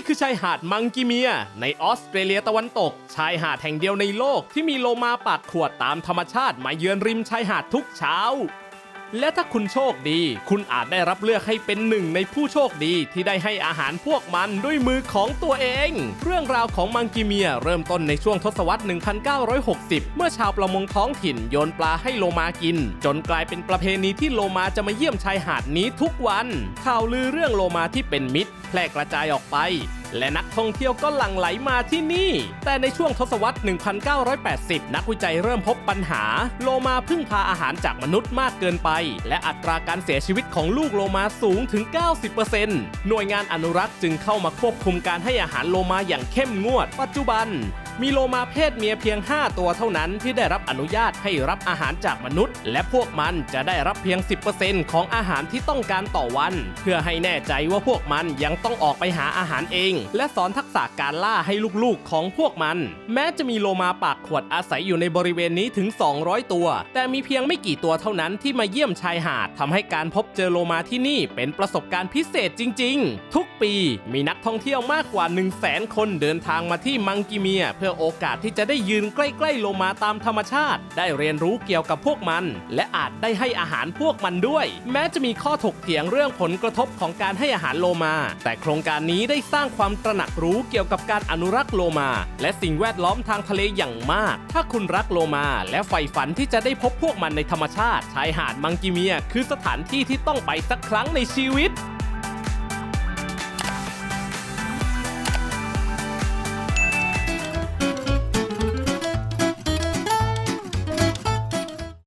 นี่คือชายหาดมังกิเมีย ในออสเตรเลียตะวันตก ชายหาดแห่งเดียวในโลกที่มีโลมาปากขวดตามธรรมชาติมาเยือนริมชายหาดทุกเช้า และถ้าคุณโชคดี คุณอาจได้รับเลือกให้เป็นหนึ่งในผู้โชคดีที่ได้ให้อาหารพวกมันด้วยมือของตัวเอง เรื่องราวของมังกิเมียเริ่มต้นในช่วงทศวรรษ 1960 เมื่อชาวประมงท้องถิ่นโยนปลาให้โลมากิน จนกลายเป็นประเพณีที่โลมาจะมาเยี่ยมชายหาดนี้ทุกวัน ข่าวลือเรื่องโลมาที่เป็นมิตร แพร่กระจายออกไป และนักท่องเที่ยวก็หลั่งไหลมาที่นี่ แต่ในช่วงทศวรรษ 1980 นักวิจัยเริ่มพบปัญหา โลมาพึ่งพาอาหารจากมนุษย์มากเกินไป และอัตราการเสียชีวิตของลูกโลมาสูงถึง 90%หน่วยงานอนุรักษ์จึงเข้ามาควบคุมการให้อาหารโลมาอย่างเข้มงวด ปัจจุบัน มีโลมาเพศเมียเพียง 5 ตัวเท่านั้นที่ได้รับอนุญาตให้รับอาหารจากมนุษย์ และพวกมันจะได้รับเพียง 10%ของอาหารที่ต้องการต่อวัน เพื่อให้แน่ใจว่าพวกมันยังต้องออกไปหาอาหารเอง และสอนทักษะการล่าให้ลูกๆของพวกมัน แม้จะมีโลมาปากขวดอาศัยอยู่ในบริเวณนี้ถึง 200 ตัว แต่มีเพียงไม่กี่ตัวเท่านั้นที่มาเยี่ยมชายหาดทำให้การพบเจอโลมาที่นี่เป็นประสบการณ์พิเศษจริง ๆ ทุกปีมีนักท่องเที่ยวมากกว่า 1 0 0 0 0แสนคนเดินทางมาที่มังกิเมียเพื่ออโอกาสที่จะได้ยืนใกล้ๆโลมาตามธรรมชาติ ได้เรียนรู้เกี่ยวกับพวกมัน และอาจได้ให้อาหารพวกมันด้วย แม้จะมีข้อถกเถียงเรื่องผลกระทบของการให้อาหารโลมา แต่โครงการนี้ได้สร้างความตระหนักรู้เกี่ยวกับการอนุรักษ์โลมา และสิ่งแวดล้อมทางทะเลอย่างมาก ถ้าคุณรักโลมา และใฝ่ฝันที่จะได้พบพวกมันในธรรมชาติ ชายหาดมังกิเมีย คือสถานที่ที่ต้องไปสักครั้งในชีวิต